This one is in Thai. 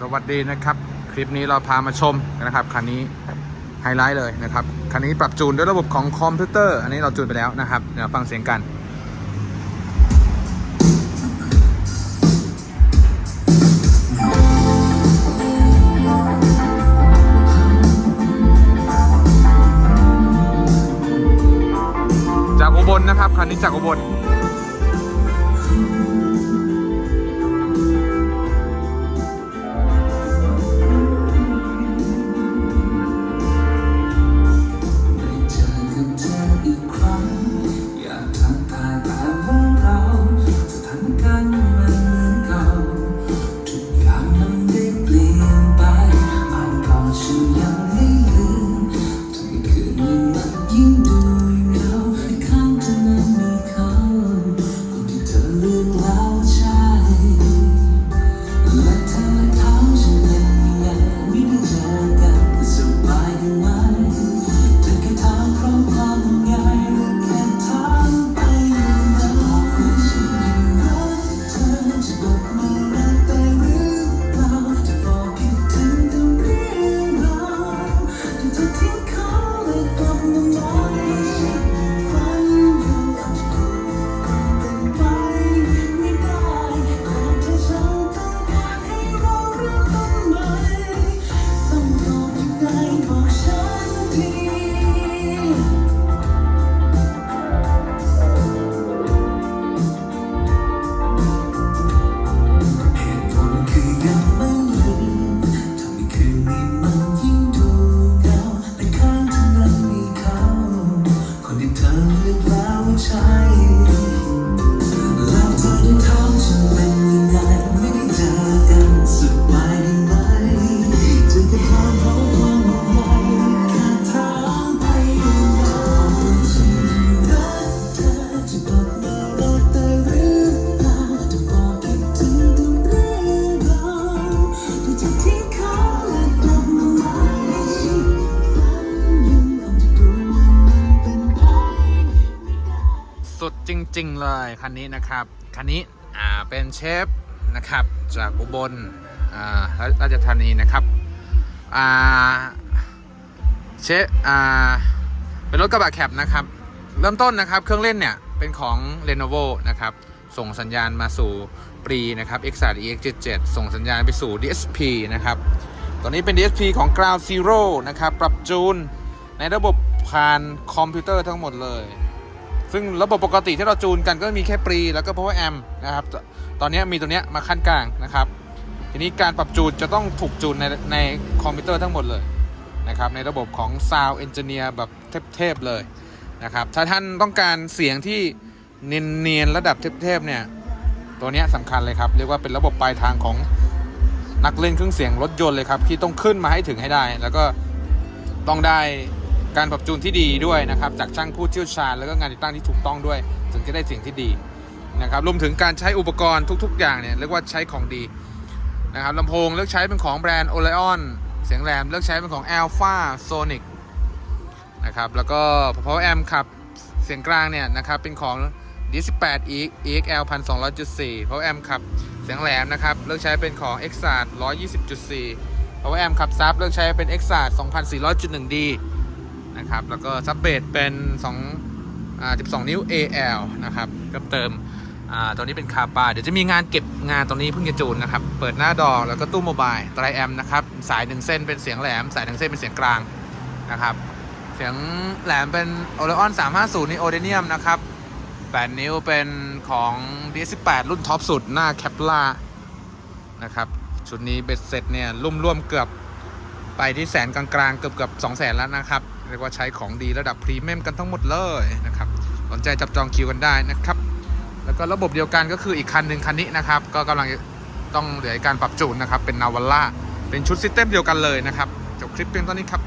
สวัสดีนะครับ คลิปนี้เราพามาชมนะครับคันนี้ไฮไลท์เลยนะครับคันนี้ปรับจูนด้วยระบบของคอมพิวเตอร์ อันนี้เราจูนไปแล้วนะครับเดี๋ยวฟังเสียงกันจากอุบลนะครับคันนี้จากอุบล จริงเลยคันนี้นะครับ คันนี้อ่าเป็นเชฟนะครับจากอุบลอ่าราชธานีนะครับอ่าเชฟอ่าเป็นรถกระบะแคปนะครับ เริ่มต้นนะครับเครื่องเล่นเนี่ยเป็นของ Lenovo นะครับส่งสัญญาณมาสู่ปรีนะครับ x 3 EX77 ส่งสัญญาณไปสู่ DSP นะครับตัวนี้เป็น DSP ของ Ground Zero นะครับปรับจูนในระบบผ่านคอมพิวเตอร์ทั้งหมดเลย ซึ่งระบบปกติที่เราจูนกันก็มีแค่ปรีแล้วก็ power amp นะครับ ตอนนี้มีตัวเนี้ยมาขั้นกลางนะครับ ทีนี้การปรับจูนจะต้องถูกจูนในในคอมพิวเตอร์ทั้งหมดเลยนะครับ ในระบบของ Sound Engineer แบบเทพๆเลยนะครับ ถ้าท่านต้องการเสียงที่เนียนๆระดับเทพๆเนี่ย ตัวนี้สำคัญเลยครับ เรียกว่าเป็นระบบปลายทางของนักเล่นเครื่องเสียงรถยนต์เลยครับ ที่ต้องขึ้นมาให้ถึงให้ได้ แล้วก็ต้องได้ การปรับจูนที่ดีด้วยนะครับ จากช่างผู้เชี่ยวชาญแล้วก็งานติดตั้งที่ถูกต้องด้วย ถึงจะได้เสียงที่ดีนะครับรวมถึงการใช้อุปกรณ์ทุก ๆ อย่างเนี่ยเรียกว่าใช้ของดีนะครับลำโพงเลือกใช้เป็นของแบรนด์ o l e o n เสียงแหลมเลือกใช้เป็นของ Alpha Sonic นะครับแล้วก็ power amp ขับเสียงกลางเนี่ยนะครับเป็นของ D18 EXL 1200.4 power amp ขับเสียงแหลมนะครับเลือกใช้เป็นของ Exart 120.4 power amp ขับซับเลือกใช้เป็น Exart 2400.1D นะครับ แล้วก็ซับเบสเป็น2อ่า12 นิ้ว AL นะครับ ก็เติมอ่าตัวนี้เป็นคาปาเดี๋ยวจะมีงานเก็บงานตรงนี้เพิ่งจะจูนนะครับ เปิดหน้าดอแล้วก็ตู้โมบายไตรแอมนะครับ สายหนึ่งเส้นเป็นเสียงแหลม สายหนึ่งเส้นเป็นเสียงกลางนะครับ เสียงแหลมเป็น o l e o n 350นี่โอเดเนียมนะครับ8นิ้วเป็นของ D18 รุ่นท็อปสุดหน้าแคปล่านะครับ ชุดนี้เบ็ดเสร็จเนี่ยรุ่มร่วมเกือบไปที่แสนกลางๆ เกือบเกือบสองแสนแล้วนะครับ รียกว่าใช้ของดีระดับพรีเมียมกันทั้งหมดเลยนะครับสนใจจับจองคิวกันได้นะครับ แล้วก็ระบบเดียวกันก็คืออีกคันหนึ่งคันนี้นะครับ ก็กำลังต้องเหลือการปรับจูนนะครับ เป็นนาวาร่าเป็นชุดซิสเต็มเดียวกันเลยนะครับ จบคลิปเพียงเท่านี้ครับ